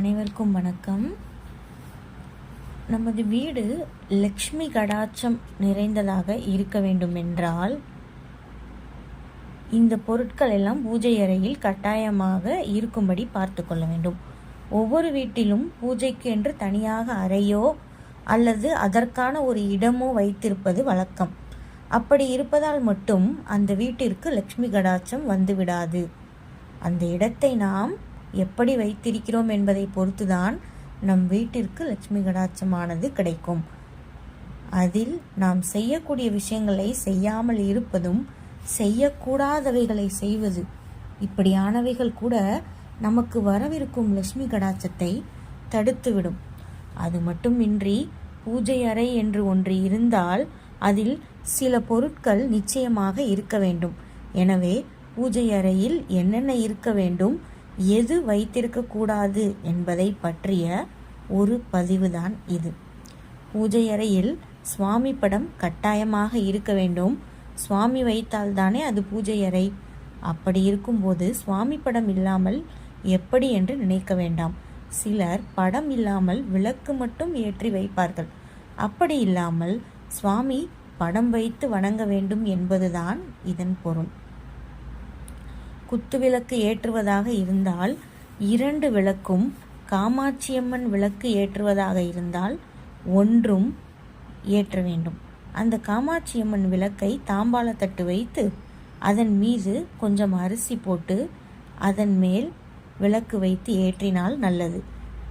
அனைவருக்கும் வணக்கம். நமது வீடு லக்ஷ்மி கடாட்சம் நிறைந்ததாக இருக்க வேண்டும் என்றால் இந்த பொருட்கள் எல்லாம் பூஜை அறையில் கட்டாயமாக இருக்கும்படி பார்த்து கொள்ள வேண்டும். ஒவ்வொரு வீட்டிலும் பூஜைக்கு என்று தனியாக அறையோ அல்லது அதற்கான ஒரு இடமோ வைத்திருப்பது வழக்கம். அப்படி இருப்பதால் மட்டும் அந்த வீட்டிற்கு லக்ஷ்மி கடாட்சம் வந்துவிடாது. அந்த இடத்தை நாம் எப்படி வைத்திருக்கிறோம் என்பதை பொறுத்துதான் நம் வீட்டிற்கு லட்சுமி கடாட்சமானது கிடைக்கும். அதில் நாம் செய்யக்கூடிய விஷயங்களை செய்யாமல் இருப்பதும் செய்யக்கூடாதவைகளை செய்வது. இப்படியானவைகள் கூட நமக்கு வரவிருக்கும் லட்சுமி கடாட்சத்தை தடுத்துவிடும். அது மட்டுமின்றி பூஜை அறை என்று ஒன்று இருந்தால் அதில் சில பொருட்கள் நிச்சயமாக இருக்க வேண்டும். எனவே பூஜை அறையில் என்னென்ன இருக்க வேண்டும் எது வைத்திருக்கக்கூடாது என்பதை பற்றிய ஒரு பதிவுதான் இது. பூஜை அறையில் சுவாமி படம் கட்டாயமாக இருக்க வேண்டும். சுவாமி வைத்தால்தானே அது பூஜை அறை. அப்படி இருக்கும்போது சுவாமி படம் இல்லாமல் எப்படி என்று நினைக்க வேண்டாம். சிலர் படம் இல்லாமல் விளக்கு மட்டும் ஏற்றி வைப்பார்கள். அப்படி இல்லாமல் சுவாமி படம் வைத்து வணங்க வேண்டும் என்பதுதான் இதன் பொருள். குத்துவிளக்கு ஏற்றுவதாக இருந்தால் இரண்டு விளக்கும் காமாட்சியம்மன் விளக்கு ஏற்றுவதாக இருந்தால் ஒன்றும் ஏற்ற வேண்டும். அந்த காமாட்சியம்மன் விளக்கை தாம்பாளத்தட்டு வைத்து அதன் மீது கொஞ்சம் அரிசி போட்டு அதன் மேல் விளக்கு வைத்து ஏற்றினால் நல்லது.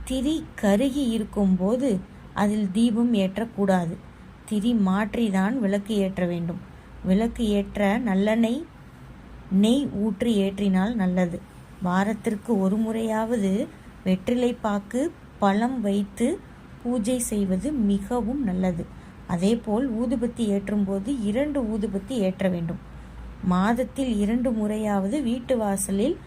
திரி கருகி இருக்கும்போது அதில் தீபம் ஏற்றக்கூடாது. திரி மாற்றிதான் விளக்கு ஏற்ற வேண்டும். விளக்கு ஏற்ற நல்லெண்ணெய் நெய் ஊற்றி ஏற்றினால் நல்லது. வாரத்திற்கு ஒரு முறையாவது வெற்றிலை பாக்கு பழம் வைத்து பூஜை செய்வது மிகவும் நல்லது. அதேபோல் ஊதுபத்தி ஏற்றும்போது இரண்டு ஊதுபத்தி ஏற்ற வேண்டும். மாதத்தில் இரண்டு முறையாவது வீட்டு வாசலில்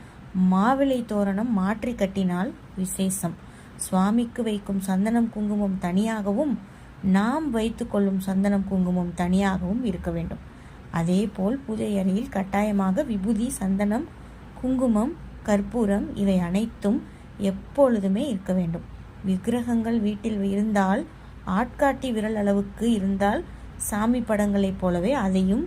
மாவிளை தோரணம் மாற்றி கட்டினால் விசேஷம். சுவாமிக்கு வைக்கும் சந்தனம் குங்குமம் தனியாகவும் நாம் வைத்துக்கொள்ளும் சந்தனம் குங்குமம் தனியாகவும் இருக்க வேண்டும். அதேபோல் பூஜை அறையில் கட்டாயமாக விபூதி சந்தனம் குங்குமம் கற்பூரம் இவை அனைத்தும் எப்பொழுதுமே இருக்க வேண்டும். விக்கிரகங்கள் வீட்டில் இருந்தால் ஆட்காட்டி விரல் அளவுக்கு இருந்தால் சாமி படங்களைப் போலவே அதையும்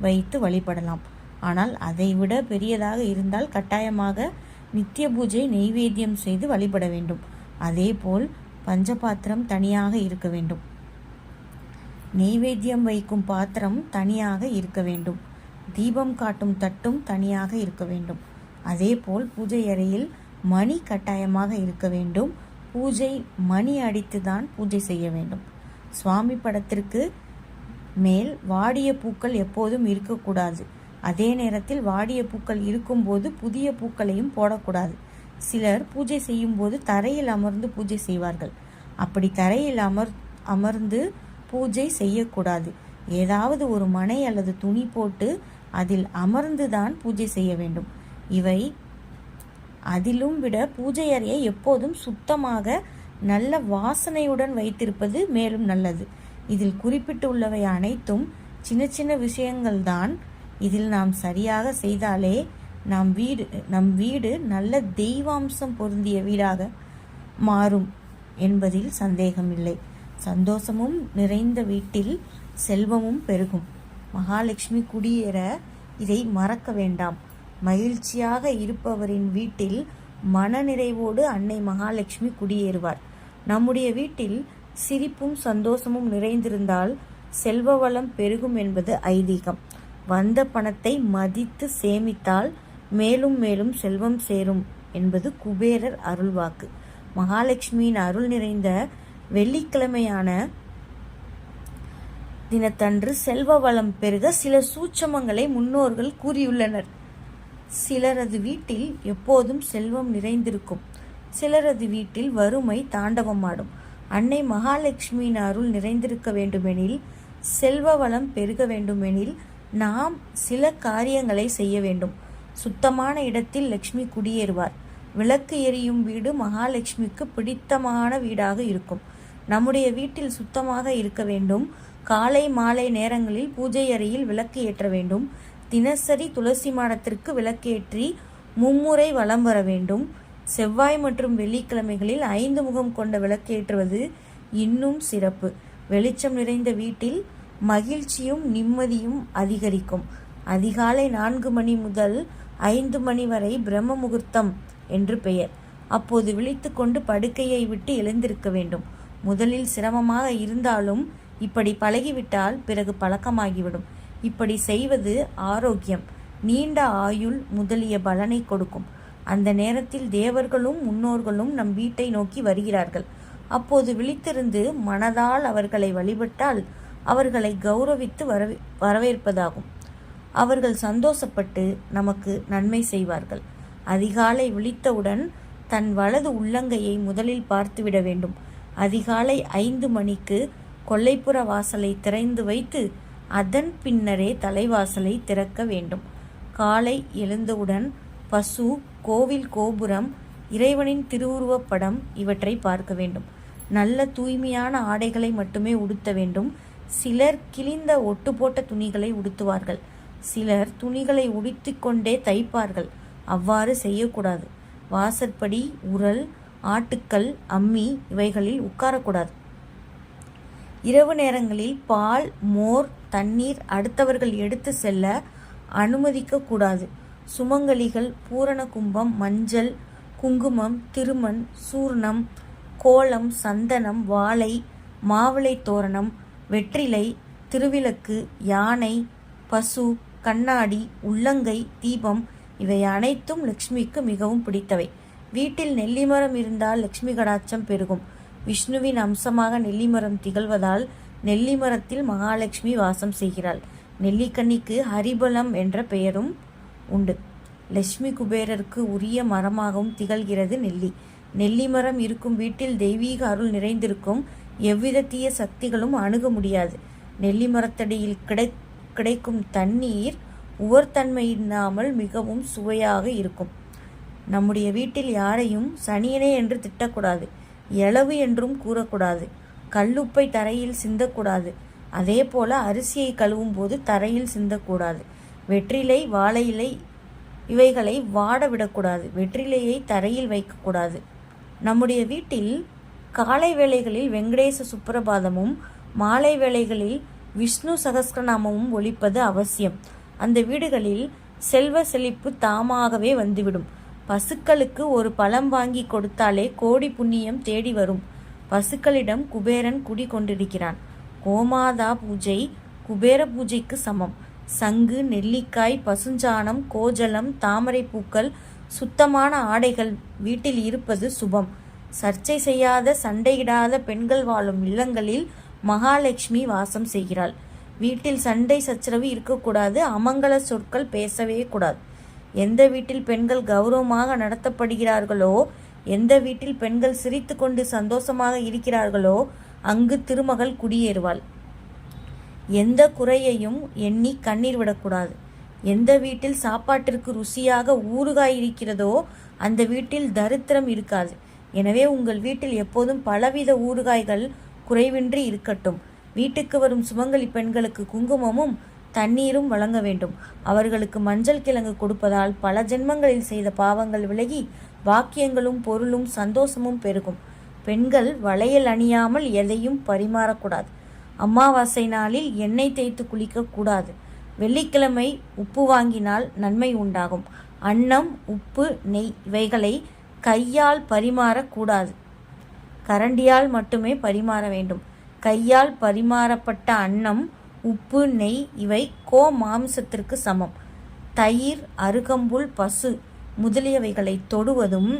வைத்து வழிபடலாம். ஆனால் அதைவிட பெரியதாக இருந்தால் கட்டாயமாக நித்திய பூஜை நெய்வேத்தியம் செய்து வழிபட வேண்டும். அதேபோல் பஞ்சபாத்திரம் தனியாக இருக்க வேண்டும். நெய்வேத்தியம் வைக்கும் பாத்திரம் தனியாக இருக்க வேண்டும். தீபம் காட்டும் தட்டும் தனியாக இருக்க வேண்டும். அதேபோல் பூஜை அறையில் மணி கட்டாயமாக இருக்க வேண்டும். பூஜை மணி அடித்து தான் பூஜை செய்ய வேண்டும். சுவாமி படத்திற்கு மேல் வாடிய பூக்கள் எப்போதும் இருக்கக்கூடாது. அதே நேரத்தில் வாடிய பூக்கள் இருக்கும்போது புதிய பூக்களையும் போடக்கூடாது. சிலர் பூஜை செய்யும்போது தரையில் அமர்ந்து பூஜை செய்வார்கள். அப்படி தரையில் அமர் அமர்ந்து பூஜை செய்யக்கூடாது. ஏதாவது ஒரு மனை அல்லது துணி போட்டு அதில் அமர்ந்துதான் பூஜை செய்ய வேண்டும். இவை அதிலும் விட பூஜை அறையை எப்போதும் சுத்தமாக நல்ல வாசனையுடன் வைத்திருப்பது மேலும் நல்லது. இதில் குறிப்பிட்டுள்ளவை அனைத்தும் சின்ன சின்ன விஷயங்கள்தான். இதில் நாம் சரியாக செய்தாலே நம் வீடு நம் வீடு நல்ல தெய்வாம்சம் பொருந்திய வீடாக மாறும் என்பதில் சந்தேகமில்லை. சந்தோஷமும் நிறைந்த வீட்டில் செல்வமும் பெருகும். மகாலட்சுமி குடியேற இதை மறக்க வேண்டாம். மகிழ்ச்சியாக இருப்பவரின் வீட்டில் மனநிறைவோடு அன்னை மகாலட்சுமி குடியேறுவார் நம்முடைய வீட்டில் சிரிப்பும் சந்தோஷமும் நிறைந்திருந்தால் செல்வ வளம் பெருகும் என்பது ஐதீகம். வந்த பணத்தை மதித்து சேமித்தால் மேலும் மேலும் செல்வம் சேரும் என்பது குபேரர் அருள்வாக்கு. மகாலட்சுமியின் அருள் நிறைந்த வெள்ளிக்கிழமையான தினத்தன்று செல்வ வளம் பெருக சில சூட்சமங்களை முன்னோர்கள் கூறியுள்ளனர். சிலரது வீட்டில் எப்போதும் செல்வம் நிறைந்திருக்கும். சிலரது வீட்டில் வறுமை தாண்டவமாடும். அன்னை மகாலட்சுமியின் அருள் நிறைந்திருக்க வேண்டுமெனில் செல்வ வளம் பெருக வேண்டுமெனில் நாம் சில காரியங்களை செய்ய வேண்டும். சுத்தமான இடத்தில் லக்ஷ்மி குடியேறுவார். விளக்கு எரியும் வீடு மகாலட்சுமிக்கு பிடித்தமான வீடாக இருக்கும். நம்முடைய வீட்டில் சுத்தமாக இருக்க வேண்டும். காலை மாலை நேரங்களில் பூஜை அறையில் விளக்கு ஏற்ற வேண்டும். தினசரி துளசி மாடத்திற்கு விளக்கேற்றி மும்முறை வலம் வர வேண்டும். செவ்வாய் மற்றும் வெள்ளிக்கிழமைகளில் ஐந்து முகம் கொண்ட விளக்கேற்றுவது இன்னும் சிறப்பு. வெளிச்சம் நிறைந்த வீட்டில் மகிழ்ச்சியும் நிம்மதியும் அதிகரிக்கும். அதிகாலை நான்கு மணி முதல் ஐந்து மணி வரை பிரம்ம முகூர்த்தம் என்று பெயர். அப்போது விழித்துக்கொண்டு படுக்கையை விட்டு எழுந்திருக்க வேண்டும். முதலில் சிரமமாக இருந்தாலும் இப்படி பழகிவிட்டால் பிறகு பழக்கமாகிவிடும். இப்படி செய்வது ஆரோக்கியம். நீண்ட ஆயுள் முதலிய பலனை கொடுக்கும். அந்த நேரத்தில் தேவர்களும் முன்னோர்களும் நம் வீட்டை நோக்கி வருகிறார்கள். அப்போது விழித்திருந்து மனதால் அவர்களை வழிபட்டால் அவர்களை கௌரவித்து வரவே வரவேற்பதாகும். அவர்கள் சந்தோஷப்பட்டு நமக்கு நன்மை செய்வார்கள். அதிகாலை விழித்தவுடன் தன் வலது உள்ளங்கையை முதலில் பார்த்துவிட வேண்டும். அதிகாலை ஐந்து மணிக்கு கொல்லைப்புற வாசலை திறந்து வைத்து அதன் பின்னரே தலைவாசலை திறக்க வேண்டும். காலை எழுந்தவுடன் பசு கோவில் கோபுரம் இறைவனின் திருவுருவப் படம் இவற்றை பார்க்க வேண்டும். நல்ல தூய்மையான ஆடைகளை மட்டுமே உடுத்த வேண்டும். சிலர் கிழிந்த ஒட்டு போட்ட துணிகளை உடுத்துவார்கள். சிலர் துணிகளை உடுத்திக்கொண்டே தைப்பார்கள். அவ்வாறு செய்யக்கூடாது. வாசற்படி உரல் ஆட்டுக்கல் அம்மி இவைகளில் உட்காரக்கூடாது. இரவு நேரங்களில் பால் மோர் தண்ணீர் அடுத்தவர்கள் எடுத்து செல்ல அனுமதிக்க கூடாது சுமங்கலிகள் பூரண கும்பம் மஞ்சள் குங்குமம் திருமண் சூர்ணம் கோலம் சந்தனம் வாழை மாவிளை தோரணம் வெற்றிலை திருவிளக்கு யானை பசு கண்ணாடி உள்ளங்கை தீபம் இவை அனைத்தும் லக்ஷ்மிக்கு மிகவும் பிடித்தவை. வீட்டில் நெல்லிமரம் இருந்தால் லக்ஷ்மி கடாட்சம் பெருகும். விஷ்ணுவின் அம்சமாக நெல்லிமரம் திகழ்வதால் நெல்லிமரத்தில் மகாலட்சுமி வாசம் செய்கிறாள். நெல்லிக்கண்ணிக்கு ஹரிபலம் என்ற பெயரும் உண்டு. லட்சுமி குபேரருக்கு உரிய மரமாகவும் திகழ்கிறது நெல்லி. நெல்லி மரம் இருக்கும் வீட்டில் தெய்வீக அருள் நிறைந்திருக்கும் எவ்வித தீய சக்திகளும் அணுக முடியாது. நெல்லி மரத்தடியில் கிடை கிடைக்கும் தண்ணீர் உவர்த்தன்மை இல்லாமல் மிகவும் சுவையாக இருக்கும். நம்முடைய வீட்டில் யாரையும் சனியனே என்று திட்டக்கூடாது எளவு என்றும் கூறக்கூடாது கல்லுப்பை தரையில் சிந்தக்கூடாது அதே போல அரிசியை கழுவும் போது தரையில் சிந்தக்கூடாது வெற்றிலை வாழை இலை இவைகளை வாட விடக்கூடாது வெற்றிலையை தரையில் வைக்கக்கூடாது. நம்முடைய வீட்டில் காலை வேளைகளில் வெங்கடேச சுப்பிரபாதமும் மாலை வேளைகளில் விஷ்ணு சகஸ்ரநாமமும் ஒழிப்பது அவசியம். அந்த வீடுகளில் செல்வ செழிப்பு தாமாகவே வந்துவிடும். பசுக்களுக்கு ஒரு பழம் வாங்கி கொடுத்தாலே கோடி புண்ணியம் தேடி வரும். பசுக்களிடம் குபேரன் குடி கொண்டிருக்கிறான் கோமாதா பூஜை குபேர பூஜைக்கு சமம். சங்கு நெல்லிக்காய் பசுஞ்சாணம் கோஜலம் தாமரை பூக்கள் சுத்தமான ஆடைகள் வீட்டில் இருப்பது சுபம். சர்ச்சை செய்யாத சண்டையிடாத பெண்கள் வாழும் இல்லங்களில் மகாலட்சுமி வாசம் செய்கிறாள். வீட்டில் சண்டை சச்சரவு இருக்கக்கூடாது. அமங்கல சொற்கள் பேசவே கூடாது. எந்த வீட்டில் பெண்கள் கௌரவமாக நடத்தப்படுகிறார்களோ எந்த வீட்டில் பெண்கள் சிரித்து கொண்டு சந்தோஷமாக இருக்கிறார்களோ அங்கு திருமகள் குடியேறுவாள். எந்த குறையையும் எண்ணி கண்ணீர் விடக்கூடாது. எந்த வீட்டில் சாப்பாட்டிற்கு ருசியாக ஊறுகாய் இருக்கிறதோ அந்த வீட்டில் தரித்திரம் இருக்காது. எனவே உங்கள் வீட்டில் எப்போதும் பலவித ஊறுகாய்கள் குறைவின்றி இருக்கட்டும். வீட்டுக்கு வரும் சுமங்கலி பெண்களுக்கு குங்குமமும் தண்ணீரும் வழங்க வேண்டும். அவர்களுக்கு மஞ்சள் கிழங்கு கொடுப்பதால் பல ஜென்மங்களில் செய்த பாவங்கள் விலகி வாக்கியங்களும் பொருளும் சந்தோஷமும் பெருகும். பெண்கள் வளையல் அணியாமல் எதையும் பரிமாறக்கூடாது. அமாவாசை நாளில் எண்ணெய் தேய்த்து குளிக்கக்கூடாது வெள்ளிக்கிழமை உப்பு வாங்கினால் நன்மை உண்டாகும். அன்னம் உப்பு நெய் இவைகளை கையால் பரிமாறக்கூடாது கரண்டியால் மட்டுமே பரிமாற வேண்டும். கையால் பரிமாறப்பட்ட அன்னம் உப்பு நெய் இவை கோ மாம்சத்திற்கு சமம். தயிர் அருகம்புல் பசு முதலியவைகளை தொடுவதும்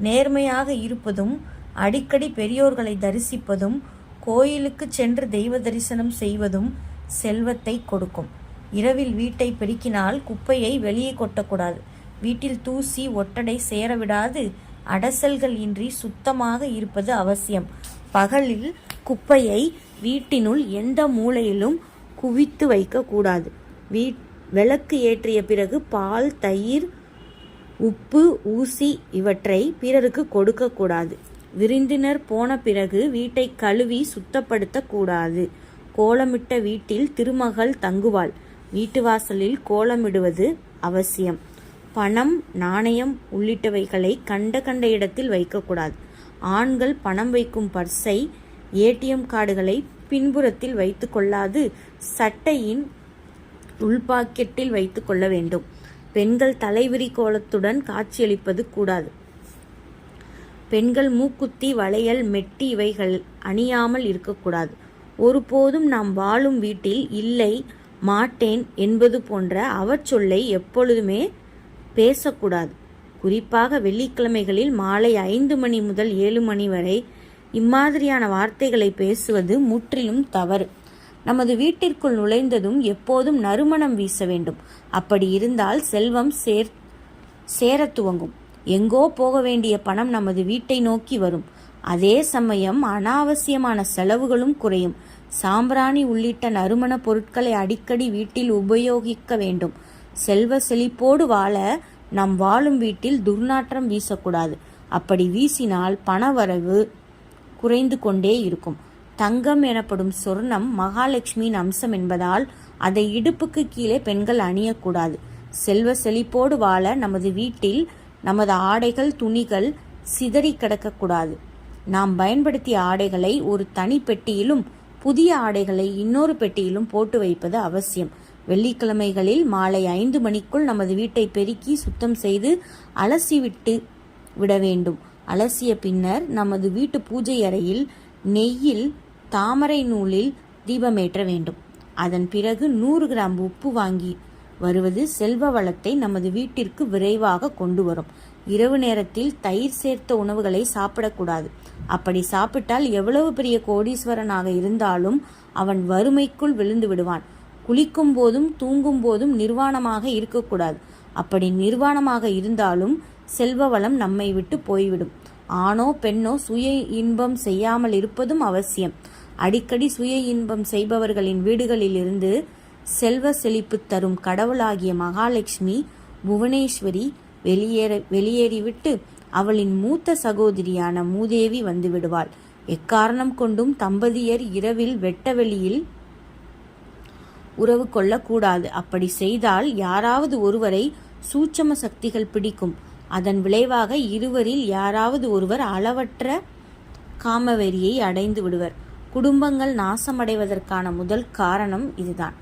நேர்மையாக இருப்பதும் அடிக்கடி பெரியோர்களை தரிசிப்பதும் கோயிலுக்கு சென்று தெய்வ தரிசனம் செய்வதும் செல்வத்தை கொடுக்கும். இரவில் வீட்டை பெருக்கினால் குப்பையை வெளியே கொட்டக்கூடாது. வீட்டில் தூசி ஒட்டடை சேரவிடாது அடசல்கள் இன்றி சுத்தமாக இருப்பது அவசியம். பகலில் குப்பையை வீட்டினுள் எந்த மூலையிலும் குவித்து வைக்கக்கூடாது. வீ விளக்கு ஏற்றிய பிறகு பால் தயிர் உப்பு ஊசி இவற்றை பிறருக்கு கொடுக்கக்கூடாது. விருந்தினர் போன பிறகு வீட்டை கழுவி சுத்தப்படுத்தக்கூடாது. கோலமிட்ட வீட்டில் திருமகள் தங்குவாள். வீட்டு வாசலில் கோலமிடுவது அவசியம். பணம் நாணயம் உள்ளிட்டவைகளை கண்ட கண்ட இடத்தில் வைக்கக்கூடாது. ஆண்கள் பணம் வைக்கும் பர்ஸை ஏடிஎம் கார்டுகளை பின்புறத்தில் வைத்து கொள்ளாது. சட்டையின் உள்பாக்கெட்டில் வைத்து கொள்ள வேண்டும். பெண்கள் தலைவிரி கோலத்துடன் காட்சியளிப்பது கூடாது. பெண்கள் மூக்குத்தி வளையல் மெட்டி இவைகள் அணியாமல் இருக்கக்கூடாது. ஒருபோதும் நாம் வாழும் வீட்டில் இல்லை மாட்டேன் என்பது போன்ற அவச்சொல்லை எப்பொழுதுமே பேசக்கூடாது. குறிப்பாக வெள்ளிக்கிழமைகளில் மாலை ஐந்து மணி முதல் ஏழு மணி வரை இம்மாதிரியான வார்த்தைகளை பேசுவது முற்றிலும் தவறு. நமது வீட்டிற்குள் நுழைந்ததும் எப்போதும் நறுமணம் வீச வேண்டும். அப்படி இருந்தால் செல்வம் சேர் சேரத் துவங்கும். எங்கோ போக வேண்டிய பணம் நமது வீட்டை நோக்கி வரும். அதே சமயம் அனாவசியமான செலவுகளும் குறையும். சாம்பிராணி உள்ளிட்ட நறுமண பொருட்களை அடிக்கடி வீட்டில் உபயோகிக்க வேண்டும். செல்வ செழிப்போடு வாழ நாம் வாழும் வீட்டில் துர்நாற்றம் வீசக்கூடாது. அப்படி வீசினால் பணவரவு குறைந்து கொண்டே இருக்கும். தங்கம் எனப்படும் சொர்ணம் மகாலட்சுமியின் அம்சம் என்பதால் அதை இடுப்புக்கு கீழே பெண்கள் அணியக்கூடாது. செல்வ செழிப்போடு வாழ நமது வீட்டில் நமது ஆடைகள் துணிகள் சிதறி கிடக்கக்கூடாது. நாம் பயன்படுத்திய ஆடைகளை ஒரு தனி பெட்டியிலும் புதிய ஆடைகளை இன்னொரு பெட்டியிலும் போட்டு வைப்பது அவசியம். வெள்ளிக்கிழமைகளில் மாலை ஐந்து மணிக்குள் நமது வீட்டை பெருக்கி சுத்தம் செய்து அலசிவிட்டு விட வேண்டும். அலசிய பின்னர் நமது வீட்டு பூஜை அறையில் நெய்யில் தாமரை நூலில் தீபமேற்ற வேண்டும். அதன் பிறகு நூறு கிராம் உப்பு வாங்கி வருவது செல்வ வளத்தை நமது வீட்டிற்கு விரைவாக கொண்டு வரும். இரவு நேரத்தில் தயிர் சேர்த்த உணவுகளை சாப்பிடக்கூடாது. அப்படி சாப்பிட்டால் எவ்வளவு பெரிய கோடீஸ்வரனாக இருந்தாலும் அவன் வறுமைக்குள் விழுந்து விடுவான். குளிக்கும் போதும் தூங்கும் போதும் நிர்வாணமாக இருக்கக்கூடாது. அப்படி நிர்வாணமாக இருந்தாலும் செல்வ வளம் நம்மை விட்டு போய்விடும். ஆணோ பெண்ணோ சுய இன்பம் செய்யாமல் இருப்பதும் அவசியம். அடிக்கடி சுய இன்பம் செய்பவர்களின் வீடுகளில் இருந்து செல்வ செழிப்பு தரும் கடவுளாகிய மகாலட்சுமி புவனேஸ்வரி வெளியேற வெளியேறிவிட்டு அவளின் மூத்த சகோதரியான மூதேவி வந்து விடுவாள் எக்காரணம் கொண்டும் தம்பதியர் இரவில் வெட்ட வெளியில் உறவு கொள்ளக்கூடாது. அப்படி செய்தால் யாராவது ஒருவரை சூட்சம சக்திகள் பிடிக்கும். அதன் விளைவாக இருவரில் யாராவது ஒருவர் அளவற்ற காமவெறியை அடைந்து விடுவர். குடும்பங்கள் நாசமடைவதற்கான முதல் காரணம் இதுதான்.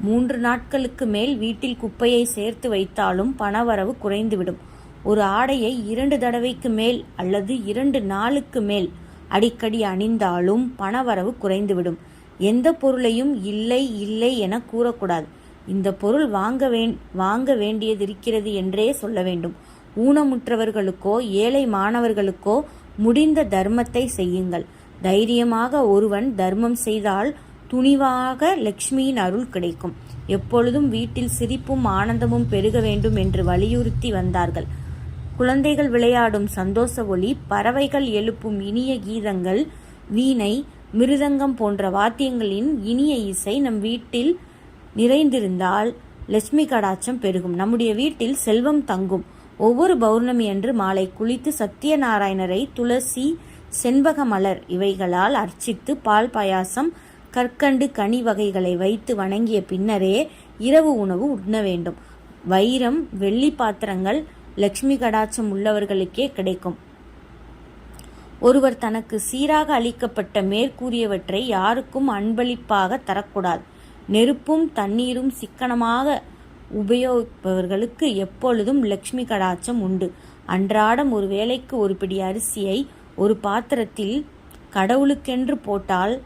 மூன்று நாட்களுக்கு மேல் வீட்டில் குப்பையை சேர்த்து வைத்தாலும் பணவரவு குறைந்துவிடும். ஒரு ஆடையை இரண்டு தடவைக்கு மேல் அல்லது இரண்டு நாளுக்கு மேல் அடிக்கடி அணிந்தாலும் பணவரவு குறைந்துவிடும். எந்த பொருளையும் இல்லை இல்லை என கூறக்கூடாது. இந்த பொருள் வாங்க வே வாங்க வேண்டியதிருக்கிறது என்றே சொல்ல வேண்டும். ஊனமுற்றவர்களுக்கோ ஏழை மாணவர்களுக்கோ முடிந்த தர்மத்தை செய்யுங்கள். தைரியமாக ஒருவன் தர்மம் செய்தால் துணிவாக லக்ஷ்மியின் அருள் கிடைக்கும். எப்பொழுதும் வீட்டில் சிரிப்பும் ஆனந்தமும் பெருக வேண்டும் என்று வலியுறுத்தி வந்தார்கள். குழந்தைகள் விளையாடும் சந்தோஷ ஒளி பறவைகள் எழுப்பும் இனிய கீதங்கள் வீணை மிருதங்கம் போன்ற வாத்தியங்களின் இனிய இசை நம் வீட்டில் நிறைந்திருந்தால் லட்சுமி கடாட்சம் பெருகும். நம்முடைய வீட்டில் செல்வம் தங்கும். ஒவ்வொரு பௌர்ணமி அன்று மாலை குளித்து சத்தியநாராயணரை துளசி செண்பக மலர் இவைகளால் அர்ச்சித்து பால் பாயாசம் கற்கண்டு கனி வகைகளை வைத்து வணங்கிய பின்னரே இரவு உணவு உண்ண வேண்டும். வைரம் வெள்ளி பாத்திரங்கள் லட்சுமி கடாட்சம் உள்ளவர்களுக்கே கிடைக்கும். ஒருவர் தனக்கு சீராக அளிக்கப்பட்ட மேற்கூறியவற்றை யாருக்கும் அன்பளிப்பாக தரக்கூடாது. நெருப்பும் தண்ணீரும் சிக்கனமாக உபயோகிப்பவர்களுக்கு எப்பொழுதும் லக்ஷ்மி கடாட்சம் உண்டு. அன்றாடம் ஒரு வேளைக்கு ஒரு பிடி அரிசியை ஒரு பாத்திரத்தில் கடவுளுக்கென்று போட்டால்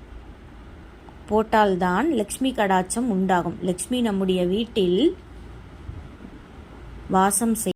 போட்டால்தான் லக்ஷ்மி கடாட்சம் உண்டாகும். லக்ஷ்மி நம்முடைய வீட்டில் வாசம் செய்